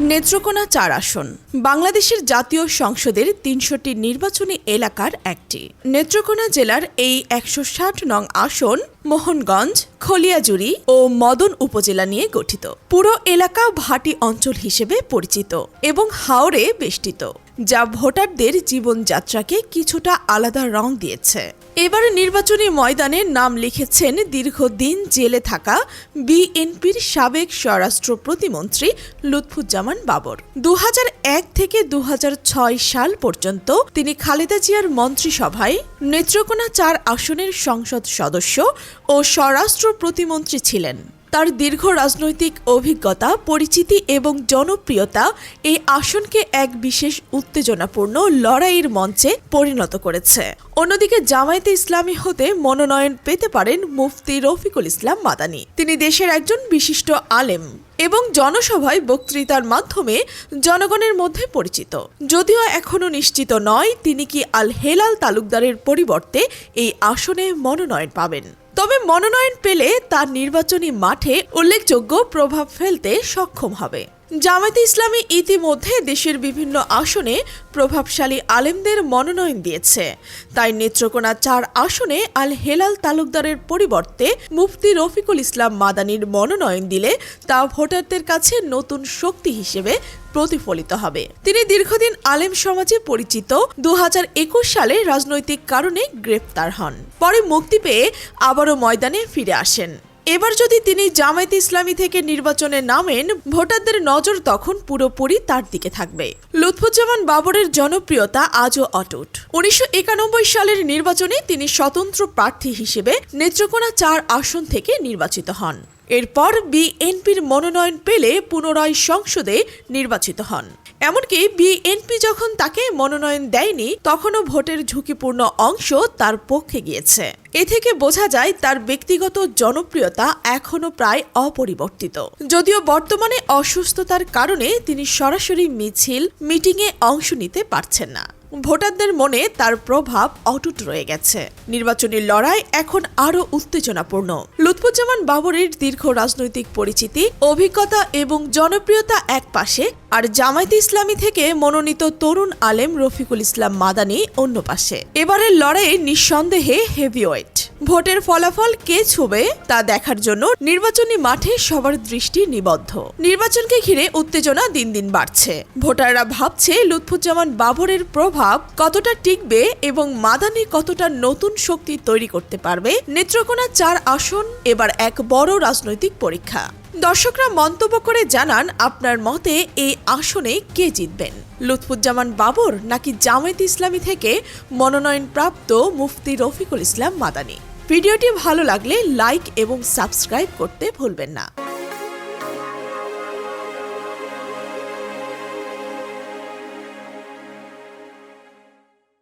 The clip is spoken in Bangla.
নেত্রকোনা চার আসন। বাংলাদেশের জাতীয় সংসদের তিনশোটি নির্বাচনী এলাকার একটি। নেত্রকোনা জেলার এই একশো ষাট নং আসন মোহনগঞ্জ, খলিয়াজুড়ি ও মদন উপজেলা নিয়ে গঠিত। পুরো এলাকা ভাটি অঞ্চল হিসেবে পরিচিত এবং হাওড়ে বেষ্টিত। যা ভোটারদের জীবনযাত্রাকে কিছুটা আলাদা রং দিয়েছে। এবারে নির্বাচনী ময়দানে নাম লিখেছেন দীর্ঘদিন জেলে থাকা বিএনপির সাবেক স্বরাষ্ট্র প্রতিমন্ত্রী লুৎফুজ্জামান বাবর। দু হাজার এক থেকে দু হাজার ছয় সাল পর্যন্ত তিনি খালেদা জিয়ার মন্ত্রিসভায় নেত্রকোনা চার আসনের সংসদ সদস্য ও স্বরাষ্ট্র প্রতিমন্ত্রী ছিলেন। তার দীর্ঘ রাজনৈতিক অভিজ্ঞতা, পরিচিতি এবং জনপ্রিয়তা এই আসনকে এক বিশেষ উত্তেজনাপূর্ণ লড়াইয়ের মঞ্চে পরিণত করেছে। অন্যদিকে জামায়াতে ইসলামী হতে মনোনয়ন পেতে পারেন মুফতি রফিকুল ইসলাম মাদানি। তিনি দেশের একজন বিশিষ্ট আলেম এবং জনসভায় বক্তৃতার মাধ্যমে জনগণের মধ্যে পরিচিত। যদিও এখনও নিশ্চিত নয় তিনি কি আল হেলাল তালুকদারের পরিবর্তে এই আসনে মনোনয়ন পাবেন। তবে মনোনয়ন পেলে তার নির্বাচনী মাঠে উল্লেখযোগ্য প্রভাব ফেলতে সক্ষম হবে। জামায়াতে ইসলামী ইতিমধ্যে দেশের বিভিন্ন আসনে প্রভাবশালী আলেমদের মনোনয়ন দিয়েছে। তাই নেত্রকোনা চার আসনে আল হেলাল তালুকদারের পরিবর্তে মুফতি রফিকুল ইসলাম মাদানির মনোনয়ন দিলে তা ভোটারদের কাছে নতুন শক্তি হিসেবে প্রতিফলিত হবে। তিনি দীর্ঘদিন আলেম সমাজে পরিচিত। দু হাজার একুশ সালে রাজনৈতিক কারণে গ্রেপ্তার হন। পরে মুক্তি পেয়ে আবারও ময়দানে ফিরে আসেন। এবার যদি তিনি জামায়াত ইসলামী থেকে নির্বাচনে নামেন, ভোটারদের নজর তখন পুরোপুরি তার দিকে থাকবে। লুৎফুজ্জামান বাবরের জনপ্রিয়তা আজও অটুট। উনিশশো একানব্বই সালের নির্বাচনে তিনি স্বতন্ত্র প্রার্থী হিসেবে নেত্রকোনা চার আসন থেকে নির্বাচিত হন। এরপর বিএনপির মনোনয়ন পেলে পুনরায় সংসদে নির্বাচিত হন। এমনকি বিএনপি যখন তাকে মনোনয়ন দেয়নি, তখনও ভোটের ঝুঁকিপূর্ণ অংশ তার পক্ষে গিয়েছে। এ থেকে বোঝা যায় তার ব্যক্তিগত জনপ্রিয়তা এখনও প্রায় অপরিবর্তিত। যদিও বর্তমানে অসুস্থতার কারণে তিনি সরাসরি মিছিল, মিটিংয়ে অংশ নিতে পারছেন না। ভোটারদের মনে তার প্রভাব অটুট রয়ে গেছে। নির্বাচনী লড়াই এখন আরও উত্তেজনাপূর্ণ। লুৎফুজ্জামান বাবরের দীর্ঘ রাজনৈতিক পরিচিতি, অভিজ্ঞতা এবং জনপ্রিয়তা এক পাশে আর জামায়াতে ইসলামী থেকে মনোনীত তরুণ আলেম রফিকুল ইসলাম মাদানি অন্য পাশে। এবারের লড়াইয়ে নিঃসন্দেহে হেভিওয়েট ভোটের ফলাফল কে ছুবে তা দেখার জন্য নির্বাচনী মাঠে সবার দৃষ্টি নিবদ্ধ। নির্বাচনকে ঘিরে উত্তেজনা দিন দিন বাড়ছে। ভোটাররা ভাবছে লুৎফুজ্জামান বাবরের প্রভাব কতটা টিকবে এবং মাদানি কতটা নতুন শক্তি তৈরি করতে পারবে। নেত্রকোনা চার আসন, এবার এক বড় রাজনৈতিক পরীক্ষা। দর্শকরা মন্তব্য করে জানান, আপনার মতে এই আসনে কে জিতবেন? লুৎফুজ্জামান বাবর নাকি জামায়াত ইসলামী থেকে মনোনয়নপ্রাপ্ত মুফতি রফিকুল ইসলাম মাদানি? ভিডিওটি ভালো লাগলে লাইক এবং সাবস্ক্রাইব করতে ভুলবেন না।